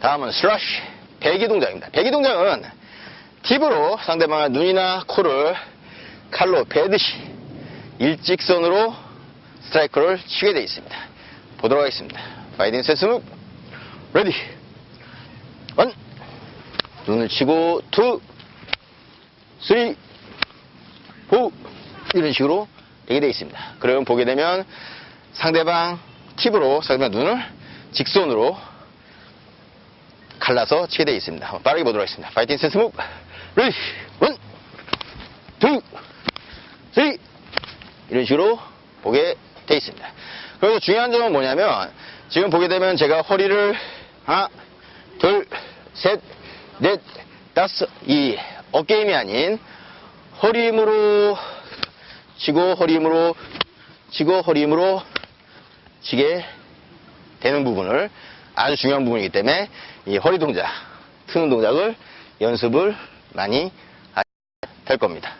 다음은 슬러시 배기 동작입니다. 배기 동작은 팁으로 상대방의 눈이나 코를 칼로 베듯이 일직선으로 스트라이크를 치게 되어 있습니다. 보도록 하겠습니다. 파이팅 세스 무 레디 원 눈을 치고 투 쓰리 포 이런 식으로 되게 되어 있습니다. 그러면 보게 되면 상대방 팁으로 상대방 눈을 직선으로 갈라서 치게 되어 있습니다. 빠르게 보도록 하겠습니다. 파이팅 센스 무브 레디 원, 투, 쓰리 이런 식으로 보게 되어 있습니다. 그래서 중요한 점은 뭐냐면 지금 보게 되면 제가 허리를 하나, 둘, 셋, 넷, 다섯 이 어깨 힘이 아닌 허리 힘으로 치고 허리 힘으로 치고 허리 힘으로 치게 되는 부분을 아주 중요한 부분이기 때문에 이 허리 동작, 트는 동작을 연습을 많이 하셔야 될 겁니다.